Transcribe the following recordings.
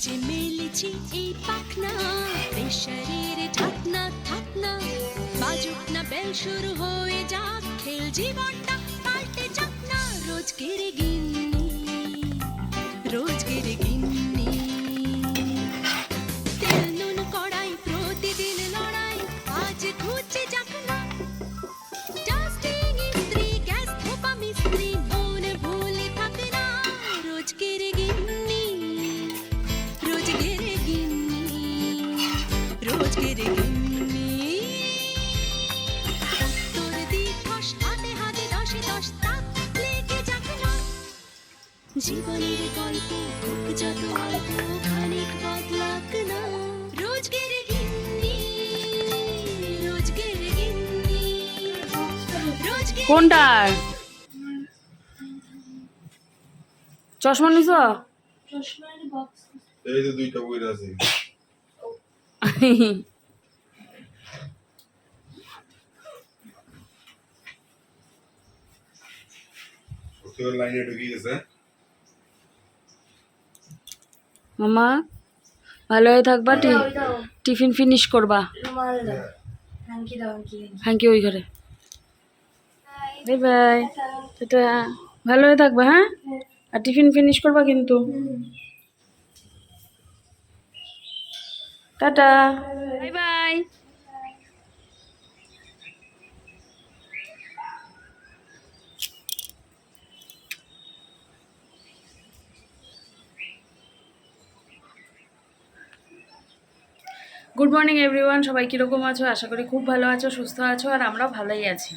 যে মেলেছি এই পাখনা প্রেশারের ঢাকনা থাকনা বাজুক না বেল শুরু হয়ে যাক, খেল জীবনটা পাল্টে যাক না। রোজ কেড়ে রোজকের রোজকের গিন্নি তোর দিবস হাতে হাতে দশে দশ তাক লেগে যাক না জীবনের গল্প যত অল্প খানিক বদলাক না রোজকের গিন্নি রোজকের গিন্নি কোনটার চশমা নিছ? এই যে দুইটা বই আছে। লাইনে ঢুকে গেছে। মামা ভালো হয়ে থাকবা টিফিন ফিনিশ করবা হ্যাঙ্কি ওই ঘরে বাই বাই ভালো হয়ে থাকবা হ্যাঁ আর টিফিন ফিনিশ করবা কিন্তু। Tata. Bye bye good morning everyone সবাই কীরকম আছো? আশা করি খুব ভালো আছো সুস্থ আছো আর আমরা ভালোই আছি।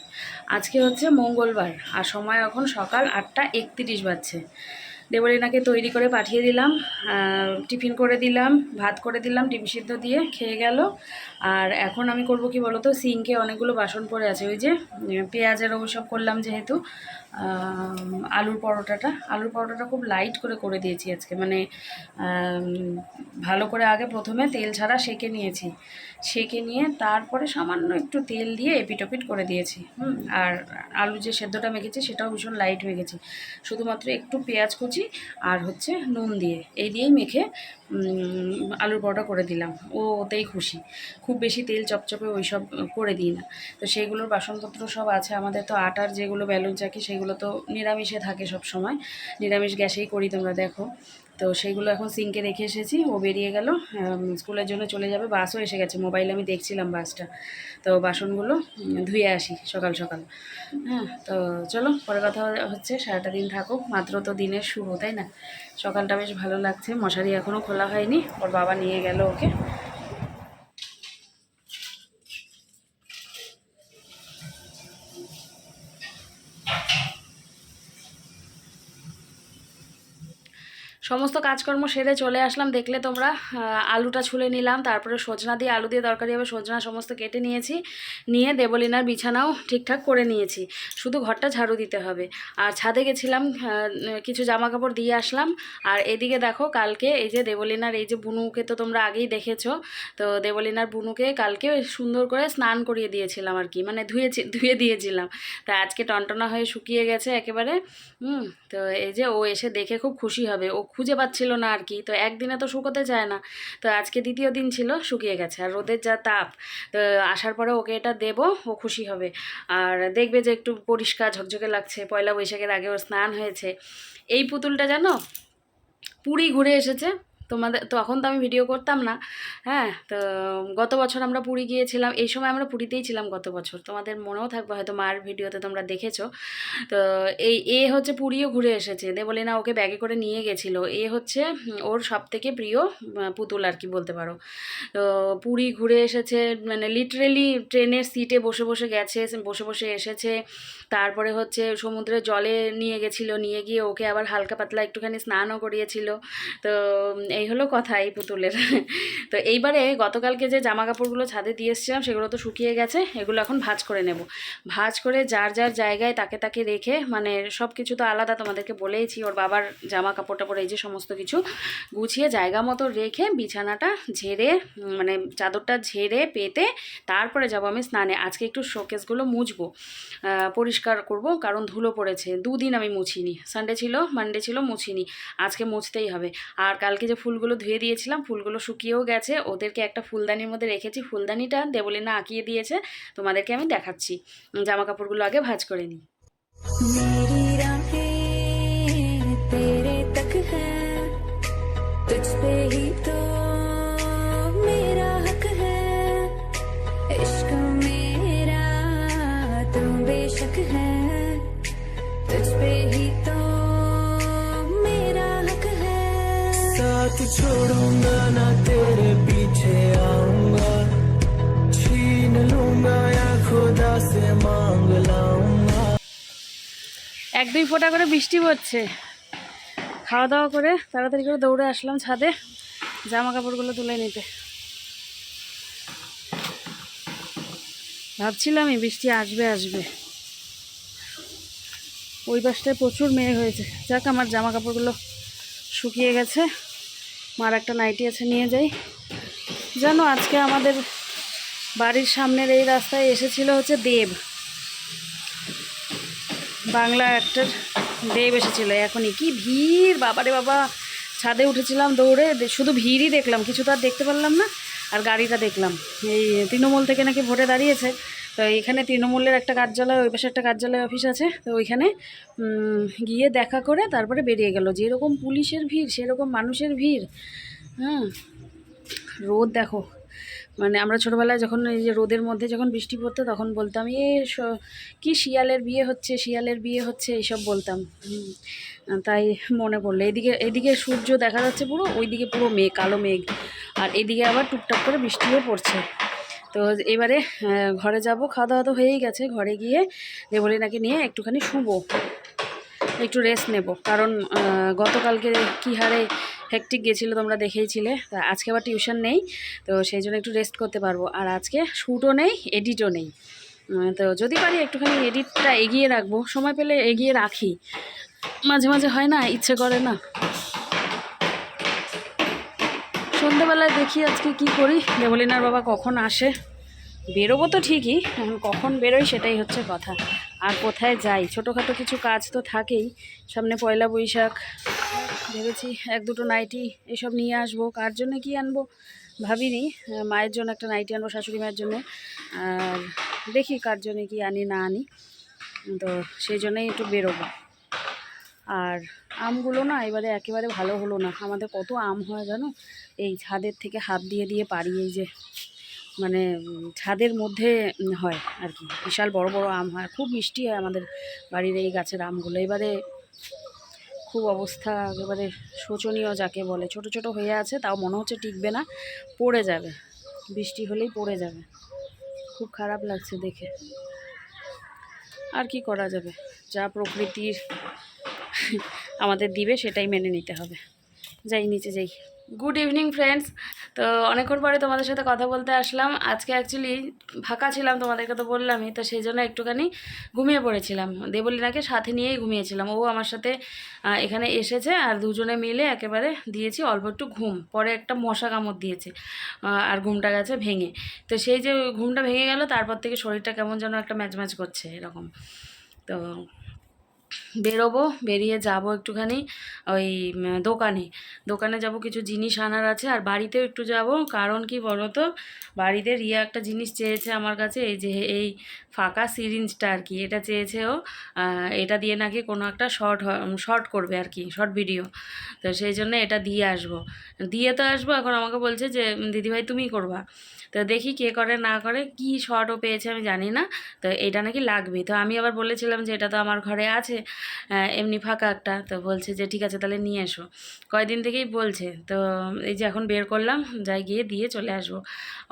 আজকে হচ্ছে মঙ্গলবার আর সময় এখন সকাল আটটা একত্রিশ বাজছে। দেবরিনাকে তৈরি করে পাঠিয়ে দিলাম টিফিন করে দিলাম, ভাত করে দিলাম, ডিম সিদ্ধ দিয়ে খেয়ে গেল। আর এখন আমি করব কি বলো তো সিঙ্কে অনেকগুলো বাসন পড়ে আছে, ওই যে পেঁয়াজের ওসব করলাম যেহেতু আলুর পরোটাটা। আলুর পরোটাটা খুব লাইট করে করে দিয়েছি আজকে মানে ভালো করে আগে প্রথমে তেল ছাড়া সেকে নিয়েছি। সেকে নিয়ে তারপরে সামান্য একটু তেল দিয়ে এপিটোপিট করে দিয়েছি, হুম, আর আলু যে সেদ্ধটা মেখেছি সেটাও ভীষণ লাইট হয়ে গেছে। শুধুমাত্র একটু পেঁয়াজ কুচি আর হচ্ছে নুন দিয়ে, এই দিয়েই মেখে আলুর পরোটা করে দিলাম। ও, ওতেই খুশি। খুব বেশি তেল চপচপে ওই সব করে দিই না। তো সেইগুলোর বাসনপত্র সব আছে, আমাদের তো আটার যেগুলো ব্যালুন চাকি সেগুলো তো নিরামিষে থাকে সব সময় নিরামিষ গ্যাসেই করি তোমরা দেখো। তো সেইগুলো এখন সিঙ্কে রেখে এসেছি, ও বেরিয়ে গেল স্কুলের জন্য চলে যাবে, বাসও এসে গেছে, মোবাইলে আমি দেখছিলাম বাসটা, তো বাসনগুলো ধুয়ে আসি সকাল সকাল। হ্যাঁ তো চলো, পরে কথা হচ্ছে, সারাটা দিন থাকুক, মাত্র তো দিনের শুরু, তাই না? সকালটা বেশ ভালো লাগছে, মশারি এখনও খোলা হয়নি, ওর বাবা নিয়ে গেল ওকে। সমস্ত কাজকর্ম সেরে চলে আসলাম। দেখলে তোমরা আলুটা ছুলে নিলাম, তারপরে সজনা দিয়ে আলু দিয়ে তরকারি হবে, সজনা সমস্ত কেটে নিয়েছি, নিয়ে দেবলিনার বিছানাও ঠিকঠাক করে নিয়েছি। শুধু ঘরটা ঝাড়ু দিতে হবে। আর ছাদে গেছিলাম কিছু জামা কাপড় দিয়ে আসলাম। আর এদিকে দেখো, কালকে এই যে দেবলিনার, এই যে বুনুকে তো তোমরা আগেই দেখেছ, তো দেবলিনার বুনুকে কালকে সুন্দর করে স্নান করিয়ে দিয়েছিলাম আর কি। মানে ধুয়েছি, ধুয়ে দিয়েছিলাম। তা আজকে টনটনা হয়ে শুকিয়ে গেছে একেবারে। হুম, তো এই যে ও এসে দেখে খুব খুশি হবে। ও খুঁজে পাচ্ছিল না আর কি। তো একদিনে তো শুকোতে চায় না। তো আজকে দ্বিতীয় দিন ছিল, শুকিয়ে গেছে। আর রোদের যা তাপ, তো আসার পরে ওকে এটা দেব, ও খুশি হবে। আর দেখবে যে একটু পরিষ্কার ঝকঝকে লাগছে। পয়লা বৈশাখের আগে ওর স্নান হয়েছে। এই পুতুলটা জানো? পুরী ঘুরে এসেছে। তোমাদের, তখন তো আমি ভিডিও করতাম না। হ্যাঁ তো গত বছর আমরা পুরী গিয়েছিলাম। এই সময় আমরা পুরীতেই ছিলাম গত বছর। তোমাদের মনেও থাকবে, হয়তো মার ভিডিওতে তোমরা দেখেছ। তো এই, এ হচ্ছে পুরীও ঘুরে এসেছে। দেবলিনা ওকে ব্যাগে করে নিয়ে গেছিল। এ হচ্ছে ওর সব থেকে প্রিয় পুতুল আর কি বলতে পারো। তো পুরী ঘুরে এসেছে মানে লিটারেলি ট্রেনের সিটে বসে বসে গেছে, বসে বসে এসেছে। তারপরে হচ্ছে সমুদ্রের জলে নিয়ে গেছিল। নিয়ে গিয়ে ওকে আবার হালকা পাতলা একটুখানি স্নানও করিয়েছিল। তো এই হলো কথা এই পুতুলের। তো এইবারে গতকালকে যে জামা কাপড়গুলো ছাদে দিয়ে এসেছিলাম, সেগুলো তো শুকিয়ে গেছে, এগুলো এখন ভাজ করে নেব। ভাজ করে যার যার জায়গায় তাকে তাকে রেখে মানে সব কিছু তো আলাদা তোমাদেরকে বলেইছি, ওর বাবার জামা কাপড় টাপড় এই যে সমস্ত কিছু গুছিয়ে জায়গা মতো রেখে বিছানাটা ঝেড়ে মানে চাদরটা ঝেড়ে পেতে তারপরে যাব আমি স্নানে। আজকে একটু শোকেসগুলো মুছবো পরিষ্কার করব, কারণ ধুলো পড়েছে। দুদিন আমি মুছিনি। সানডে ছিল, মানডে ছিল, মুছিনি। আজকে মুছতেই হবে। আর কালকে যে ফুলগুলো ধুয়ে দিয়েছিলাম ফুলগুলো শুকিয়েও গেছে ওদেরকে একটা ফুলদানির মধ্যে রেখেছি ফুলদানিটা দেবলিনা আঁকিয়ে দিয়েছে তোমাদেরকে আমি দেখাচ্ছি জামা কাপড়গুলো আগে ভাঁজ করে নিই मेरी राहें तेरे तक है तुझ पे ही तो দুই ফোঁটা করে বৃষ্টি পড়ছে। খাওয়া দাওয়া করে তাড়াতাড়ি করে দৌড়ে আসলাম ছাদে জামা কাপড়গুলো তুলে নিতে। ভাবছিলাম এই বৃষ্টি আসবে আসবে। ওই পাশটায় প্রচুর মেঘ হয়েছে। যাক, আমার জামা কাপড়গুলো শুকিয়ে গেছে। মার একটা নাইটি আছে, নিয়ে যাই। জানো, আজকে আমাদের বাড়ির সামনের এই রাস্তায় এসেছিল হচ্ছে দেব। বাংলা অ্যাক্টর দেব এসেছিল। এখনই কি ভিড়? বাবারে বাবা, ছাদে উঠেছিলাম দৌড়ে শুধু ভিড়ই দেখলাম, কিছু তো আর দেখতে পারলাম না, আর গাড়িটা দেখলাম। এই তৃণমূল থেকে নাকি ভোটে দাঁড়িয়েছে, তো এখানে তৃণমূলের একটা কার্যালয়, ওই পাশে একটা কার্যালয় অফিস আছে, তো ওইখানে গিয়ে দেখা করে তারপরে বেরিয়ে গেল। যেরকম পুলিশের ভিড়, সেরকম মানুষের ভিড়। হ্যাঁ রোদ দেখো। মানে আমরা ছোটোবেলায় যখন এই যে রোদের মধ্যে যখন বৃষ্টি পড়তো, তখন বলতাম, এ কি শিয়ালের বিয়ে হচ্ছে, শিয়ালের বিয়ে হচ্ছে? এইসব বলতাম। তাই মনে পড়ল। এদিকে এদিকে সূর্য দেখা যাচ্ছে পুরো, ওইদিকে পুরো মেঘ, কালো মেঘ। আর এদিকে আবার টুকটাক করে বৃষ্টিও পড়ছে। তো এবারে ঘরে যাব খাওয়া দাওয়া তো হয়েই গেছে। ঘরে গিয়ে দেবলিনাকে নিয়ে একটুখানি শুবো। একটু রেস্ট নেব। কারণ গতকালকে কী হারে হেকটিক গেছিল, তোমরা দেখেইছিলে। তা আজকে আবার টিউশন নেই, তো সেই জন্য একটু রেস্ট করতে পারব। আর আজকে শ্যুটও নেই এডিটও নেই। তো যদি পারি একটুখানি এডিটটা এগিয়ে রাখব। সময় পেলে এগিয়ে রাখি। মাঝে মাঝে হয় না, ইচ্ছে করে না। সন্ধ্যেবেলায় দেখি আজকে কি করি। দেবলিনার বাবা কখন আসে। বেরোবো তো ঠিকই, এখন কখন বেরোই সেটাই হচ্ছে কথা। আর কোথায় যাই? ছোটোখাটো কিছু কাজ তো থাকেই। সামনে পয়লা বৈশাখ, ভেবেছি এক দুটো নাইটি এসব নিয়ে আসব। কার জন্য কি আনব? ভাবিনি। মায়ের জন্য একটা নাইটি আনব শাশুড়ি মায়ের জন্য। আর দেখি কার জন্য কি আনি, না আনি। তো সেই জন্যই একটু বেরোবো। আর আমগুলো না এবারে একেবারে ভালো হলো না। আমাদের কত আম হয় জানো? এই ছাদের থেকে হাত দিয়ে দিয়ে পারি এই যে মানে ছাদের মধ্যে হয় আর কি। বিশাল বড় বড় আম হয়। খুব মিষ্টি হয় আমাদের বাড়ির এই গাছের আমগুলো। এবারে খুব অবস্থা একেবারে শোচনীয় যাকে বলে। ছোট ছোট হয়ে আছে, তাও মনে হচ্ছে টিকবে না। পড়ে যাবে। বৃষ্টি হলেই পড়ে যাবে। খুব খারাপ লাগছে দেখে। আর কি করা যাবে? যা প্রকৃতির আমাদের দিবে, সেটাই মেনে নিতে হবে। যাই, নিচে যাই। গুড ইভিনিং ফ্রেন্ডস তো অনেকক্ষণ পরে তোমাদের সাথে কথা বলতে আসলাম। আজকে অ্যাকচুয়ালি ফাঁকা ছিলাম তোমাদেরকে তো বললামই, তো সেই জন্য একটুখানি ঘুমিয়ে পড়েছিলাম। দেবলীনাকে সাথে নিয়েই ঘুমিয়েছিলাম। ও আমার সাথে এখানে এসেছে আর দুজনে মিলে একেবারে দিয়েছি অল্প একটু ঘুম। পরে একটা মশা কামড় দিয়েছে আর ঘুমটা গেছে ভেঙে। তো সেই যে ঘুমটা ভেঙে গেল, তারপর থেকে শরীরটা কেমন যেন একটা ম্যাচ ম্যাচ করছে এরকম। তো বেরোবো, বেরিয়ে যাব একটুখানি ওই দোকানে। দোকানে যাব, কিছু জিনিস আনার আছে। আর বাড়িতেও একটু যাব। কারণ কি বলো তো বাড়িতে রিয়া একটা জিনিস চেয়েছে আমার কাছে, এই যে, এই ফাঁকা সিরিঞ্জটা আর কি। এটা চেয়েছে ও এটা দিয়ে নাকি কোনো একটা শর্ট শর্ট করবে আর কি, শর্ট ভিডিও। তো সেই জন্য এটা দিয়ে আসব। দিয়ে তো আসব, এখন আমাকে বলছে যে দিদিভাই তুমিই করবা। তো দেখি কে করে, না করে, কি শর্টও পেয়েছে আমি জানি না। তো এটা নাকি লাগবে। তো আমি আবার বলেছিলাম যে, এটা তো আমার ঘরে আছে। এমনি ফাঁকা একটা। তো বলছে যে, ঠিক আছে, তাহলে নিয়ে এসো। কয়দিন থেকেই বলছে। তো এই যে, এখন বের করলাম, যাই গিয়ে দিয়ে চলে আসব।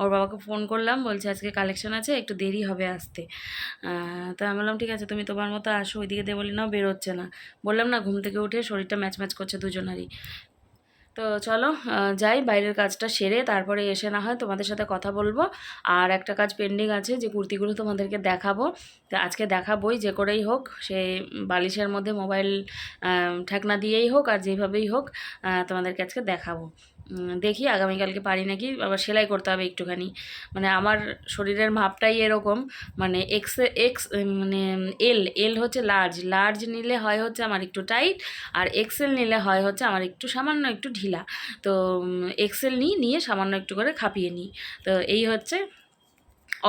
ওর বাবাকে ফোন করলাম, বলছে আজকে কালেকশন আছে, একটু দেরি হবে আসতে। তো আমি বললাম, ঠিক আছে, তুমি তোমার মতো আসো, ওইদিকে দিয়ে বলি, নাও বেরোচ্ছে না। বললাম, না, ঘুম থেকে উঠে শরীরটা ম্যাচ ম্যাচ করছে দুজনারই। তো চলো যাই, বাইরের কাজটা সেরে তারপরে এসে না হয় তোমাদের সাথে কথা বলব। আর একটা কাজ পেন্ডিং আছে যে কুর্তিগুলো তোমাদেরকে দেখাবো। আজকে দেখাবোই, যে করেই হোক, সে বালিশের মধ্যে মোবাইল ঠেকনা দিয়েই হোক আর যেভাবেই হোক তোমাদেরকে আজকে দেখাবো। দেখি আগামীকালকে পারি নাকি, আবার সেলাই করতে হবে একটুখানি। মানে আমার শরীরের মাপটাই এরকম মানে এক্স এক্স মানে এল এল হচ্ছে লার্জ লার্জ নিলে হয় হচ্ছে আমার একটু টাইট আর এক্সেল নিলে হয় হচ্ছে আমার একটু সামান্য একটু ঢিলা। তো এক্সেল নিই, নিয়ে সামান্য একটু করে খাপিয়ে নিই। তো এই হচ্ছে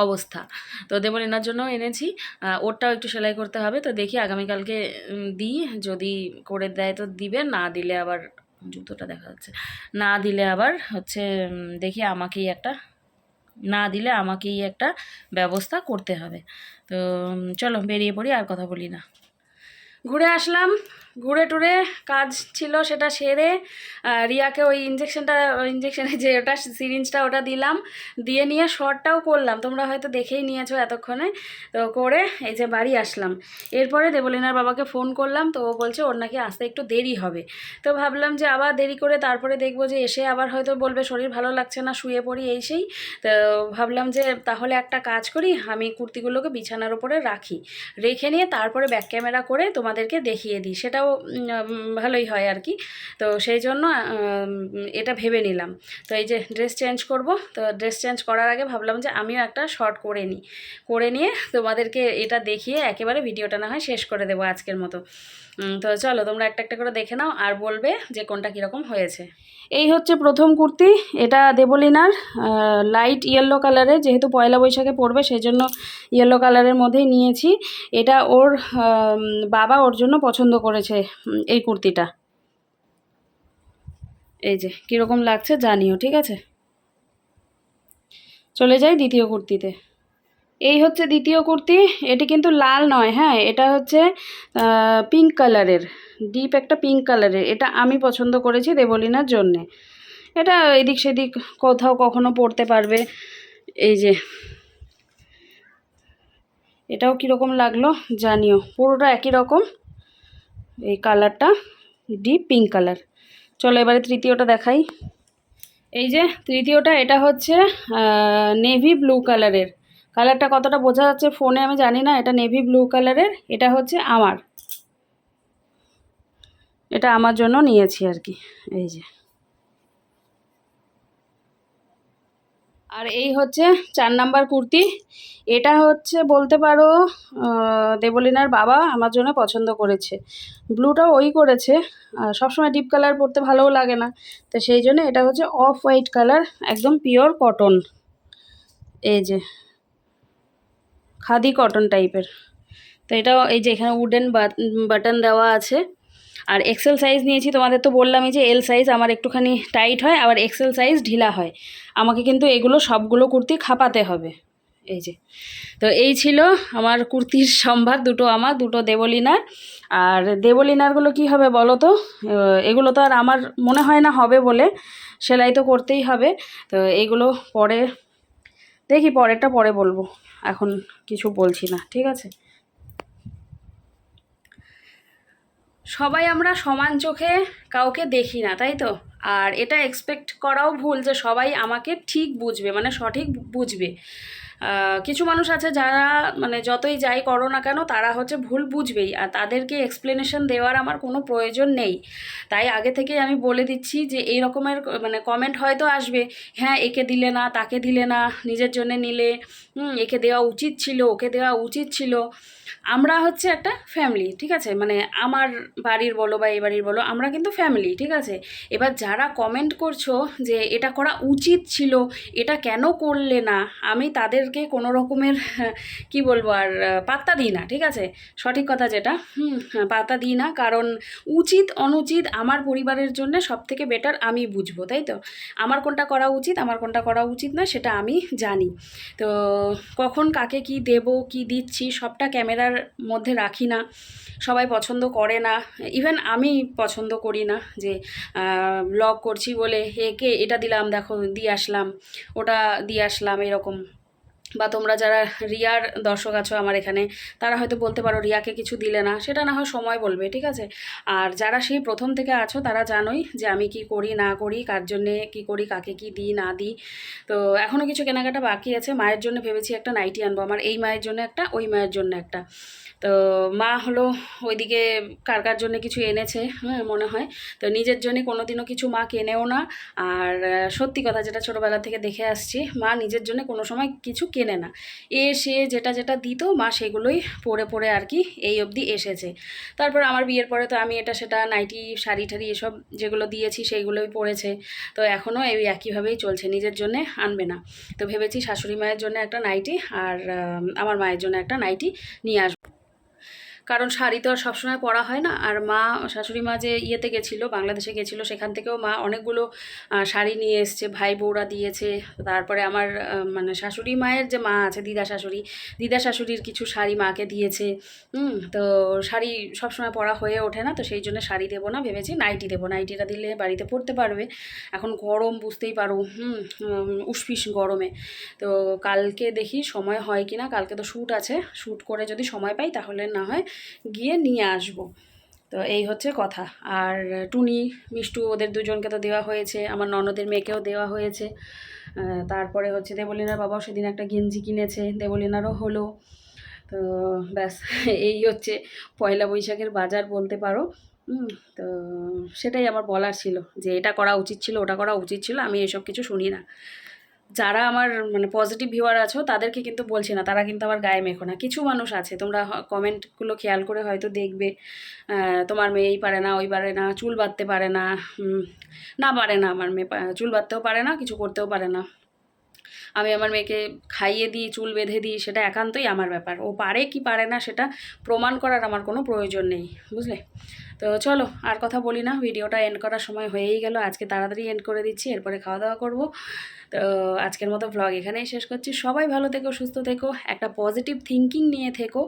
অবস্থা। তো দেবলিনার জন্য এনেছি ওরটাও একটু সেলাই করতে হবে। তো দেখি আগামীকালকে দিই, যদি করে দেয় তো দিবে, না দিলে আবার জুতোটা দেখা যাচ্ছে। না দিলে আবার হচ্ছে দেখি আমাকেই একটা, না দিলে আমাকেই একটা ব্যবস্থা করতে হবে। তো চলো বেরিয়ে পড়ি, আর কথা বলি না। ঘুরে আসলাম। ঘুরে টুরে কাজ ছিল সেটা সেরে রিয়াকে ওই ইঞ্জেকশনটা ইঞ্জেকশনে যে ওটা সিরিঞ্জটা ওটা দিলাম, দিয়ে নিয়ে শর্টটাও করলাম তোমরা হয়তো দেখেই নিয়েছো এতক্ষণে। তো করে এই যে বাড়ি আসলাম। এরপরে দেবলিনার বাবাকে ফোন করলাম, তো ও বলছে, ওর নাকি আসতে একটু দেরি হবে। তো ভাবলাম যে আবার দেরি করে তারপরে দেখব যে এসে আবার হয়তো বলবে, শরীর ভালো লাগছে না, শুয়ে পড়ি, এই সেই। তো ভাবলাম যে তাহলে একটা কাজ করি, আমি কুর্তিগুলোকে বিছানার উপরে রাখি। রেখে নিয়ে তারপরে ব্যাক ক্যামেরা করে তোমাদেরকে দেখিয়ে দিই। সেটাও ভালোই হয় আর কি। তো সেই জন্য এটা ভেবে নিলাম। তো এই যে ড্রেস চেঞ্জ করব, তো ড্রেস চেঞ্জ করার আগে ভাবলাম যে আমিও একটা শর্ট করে নিই। করে নিয়ে তোমাদেরকে এটা দেখিয়ে একেবারে ভিডিওটা না হয় শেষ করে দেবো আজকের মতো। তো চলো তোমরা একটা একটা করে দেখে নাও আর বলবে যে কোনটা কীরকম হয়েছে। এই হচ্ছে প্রথম কুর্তি, এটা দেবলিনার লাইট ইয়েলো কালারের যেহেতু পয়লা বৈশাখে পড়বে সেই জন্য ইয়েলো কালারের মধ্যেই নিয়েছি। এটা ওর বাবা ওর জন্য পছন্দ করেছে। উম, এই কুর্তিটা। এই যে কীরকম লাগছে জানিও ঠিক আছে? চলে যাই দ্বিতীয় কুর্তিতে। এই হচ্ছে দ্বিতীয় কুর্তি এটি কিন্তু লাল নয় হ্যাঁ এটা হচ্ছে পিঙ্ক কালারের ডিপ একটা পিঙ্ক কালারের এটা আমি পছন্দ করেছি দেবলিনার জন্যে। এটা এদিক সেদিক কোথাও কখনো পড়তে পারবে এই যে। এটাও কীরকম লাগল জানিও পুরোটা একই রকম। এই কালারটা ডিপ পিঙ্ক কালার। চলো এবারে তৃতীয়টা দেখাই। এই যে তৃতীয়টা, এটা হচ্ছে নেভি ব্লু কালারের। কালারটা কতটা বোঝা যাচ্ছে ফোনে আমি জানি না, এটা নেভি ব্লু কালারের, এটা হচ্ছে আমার। এটা আমার জন্য নিয়েছি আর কি, এই যে। আর এই হচ্ছে চার নাম্বার কুর্তি। এটা হচ্ছে বলতে পারো দেবলিনার বাবা আমার জন্য পছন্দ করেছে। ব্লুটাও ওই করেছে সবসময় ডিপ কালার পরতে ভালোও লাগে না। তো সেই জন্য এটা হচ্ছে অফ হোয়াইট কালার, একদম পিওর কটন। এই যে, খাদি কটন টাইপের। তো এটাও এই যে এখানে উডেন বাটন দেওয়া আছে। আর এক্সেল সাইজ নিয়েছি, তোমাদের তো বললামই যে এল সাইজ আমার একটুখানি টাইট হয়, আবার এক্সেল সাইজ ঢিলা হয়। আমাকে কিন্তু এগুলো সবগুলো কুর্তি খাপাতে হবে। এই যে। তো এই ছিল আমার কুর্তির সম্ভার, দুটো আমার, দুটো দেবলিনার। আর দেবলিনারগুলো কি হবে বলো তো? এগুলো তো আর আমার মনে হয় না হবে বলে, সেলাই তো করতেই হবে। তো এইগুলো পরে, দেখি পরেরটা পরে বলব। এখন কিছু বলছি না, ঠিক আছে? সবাই আমরা সমান চোখে কাউকে দেখি না, তাই তো? আর এটা এক্সপেক্ট করাও ভুল যে সবাই আমাকে ঠিক বুঝবে মানে সঠিক বুঝবে। কিছু মানুষ আছে যারা মানে যতই যাই করো না কেন, তারা হচ্ছে ভুল বুঝবেই। আর তাদেরকে এক্সপ্লেনেশন দেওয়ার আমার কোনো প্রয়োজন নেই। তাই আগে থেকেই আমি বলে দিচ্ছি যে, এই রকমের মানে কমেন্ট হয়তো আসবে হ্যাঁ একে দিলে না, তাকে দিলে না, নিজের জন্য নিলে। একে দেওয়া উচিত ছিল, ওকে দেওয়া উচিত ছিল। আমরা হচ্ছে একটা ফ্যামিলি ঠিক আছে? মানে আমার বাড়ির বলো বা এই বাড়ির বলো, আমরা কিন্তু ফ্যামিলি ঠিক আছে? এবার যারা কমেন্ট করছ যে, এটা করা উচিত ছিল, এটা কেন করলে না? আমি তাদেরকে কোনো রকমের কি বলব আর পাত্তা দিই না ঠিক আছে? সঠিক কথা যেটা? হুম হ্যাঁ, পাত্তা দিই না কারণ উচিত অনুচিত আমার পরিবারের জন্য সব থেকে বেটার আমি বুঝব তাই তো? আমার কোনটা করা উচিত আমার কোনটা করা উচিত না সেটা আমি জানি। তো কখন কাকে কি দেব কি দিচ্ছি সবটা ক্যামেরার মধ্যে রাখি না সবাই পছন্দ করে না ইভেন আমি পছন্দ করি না যে ব্লগ করছি বলে একে এটা দিলাম দেখো দিয়ে আসলাম ওটা দিয়ে আসলাম এরকম। বা তোমরা যারা রিয়ার দর্শক আছো আমার এখানে, তারা হয়তো বলতে পারো রিয়াকে কিছু দিলে না, সেটা না হয় সময় বলবে, ঠিক আছে? আর যারা সেই প্রথম থেকে আছো, তারা জানোই যে আমি কি করি, না করি, কার জন্যে কি করি, কাকে কি দিই, না দিই। তো এখনও কিছু কেনাকাটা বাকি আছে, মায়ের জন্য ভেবেছি একটা নাইটি আনব, আমার এই মায়ের জন্য একটা, ওই মায়ের জন্য একটা। তো মা হলো ওইদিকে কার কার জন্য কিছু এনেছে হ্যাঁ মনে হয়। তো নিজের জন্য কোনোদিনও কিছু মা কেনেও না। আর সত্যি কথা যেটা ছোটোবেলা থেকে দেখে আসছি, মা নিজের জন্য কোনো সময় কিছু কেনে না। এ, সে যেটা যেটা দিত, মা সেগুলোই পরে পরে আর কি এই অবধি এসেছে। তারপর আমার বিয়ের পরে তো আমি এটা সেটা নাইটি, শাড়ি ঠাড়ি এসব যেগুলো দিয়েছি সেইগুলোই পরেছে। তো এখনও এই একইভাবেই চলছে, নিজের জন্যে আনবে না। তো ভেবেছি শাশুড়ি মায়ের জন্য একটা নাইটি আর আমার মায়ের জন্য একটা নাইটি নিয়ে আসব। কারণ শাড়ি তো আর সবসময় পরা হয় না। আর মা, শাশুড়ি মা যে ইয়েতে গেছিল, বাংলাদেশে গেছিল, সেখান থেকেও মা অনেকগুলো শাড়ি নিয়ে এসছে ভাই বউরা দিয়েছে। তারপরে আমার মানে শাশুড়ি মায়ের যে মা আছে, দিদা শাশুড়ি, দিদা শাশুড়ির কিছু শাড়ি মাকে দিয়েছে। তো শাড়ি সবসময় পরা হয়ে ওঠে না, তো সেই জন্য শাড়ি দেবো না ভেবেছি, নাইটি দেবো। নাইটিটা দিলে বাড়িতে পরতে পারবে। এখন গরম, বুঝতেই পারো, হুম উষ্পিস গরমে। তো কালকে দেখি সময় হয় কি না কালকে তো শ্যুট আছে। শ্যুট করে যদি সময় পাই, তাহলে না হয় গিয়ে নিয়ে আসব। তো এই হচ্ছে কথা। আর টুনি, মিষ্টু ওদের দুজনকে তো দেওয়া হয়েছে, আমার ননদের মেয়েকেও দেওয়া হয়েছে। তারপরে হচ্ছে দেবলিনার বাবাও সেদিন একটা গেঞ্জি কিনেছে, দেবলিনারও হলো। তো ব্যাস, এই হচ্ছে পয়লা বৈশাখের বাজার বলতে পারো। তো সেটাই আমার বলার ছিল যে এটা করা উচিত ছিল, ওটা করা উচিত ছিল, আমি এসব কিছু শুনি না। যারা আমার মানে পজিটিভ ভিউয়ার আছো, তাদেরকে কিন্তু বলছি না, তারা কিন্তু আমার গায়ে মেখো না। কিছু মানুষ আছে, তোমরা কমেন্টগুলো খেয়াল করে হয়তো দেখবে তোমার মেয়ে এই পারে না, ওই পারে না, চুল বাঁধতে পারে না না পারে না আমার মেয়ে চুল বাঁধতেও পারে না, কিছু করতেও পারে না। আমি আমার মেয়েকে খাইয়ে দিই, চুল বেঁধে দিই, সেটা একান্তই আমার ব্যাপার। ও পারে কি পারে না, সেটা প্রমাণ করার আমার কোনো প্রয়োজন নেই, বুঝলে? তো চলো আর কথা বলি না, ভিডিওটা এন্ড করার সময় হয়েই গেল, আজকে তাড়াতাড়ি এন্ড করে দিচ্ছি, এরপরে খাওয়া দাওয়া করব। তো আজকের মতো ব্লগ এখানেই শেষ করছি, সবাই ভালো থেকো, সুস্থ থেকো, একটা পজিটিভ থিঙ্কিং নিয়ে থেকো,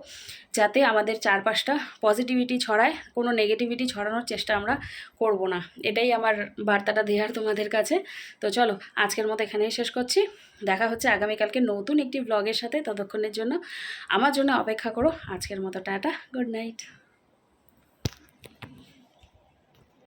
যাতে আমাদের চারপাশটা পজিটিভিটি ছড়ায়, কোনো নেগেটিভিটি ছড়ানোর চেষ্টা আমরা করব না, এটাই আমার বার্তাটা দেওয়ার তোমাদের কাছে। তো চলো আজকের মতো এখানেই শেষ করছি, দেখা হচ্ছে আগামীকালকে নতুন একটি ব্লগের সাথে, ততক্ষণের জন্য আমার জন্য অপেক্ষা করো, আজকের মতো টাটা গুড নাইট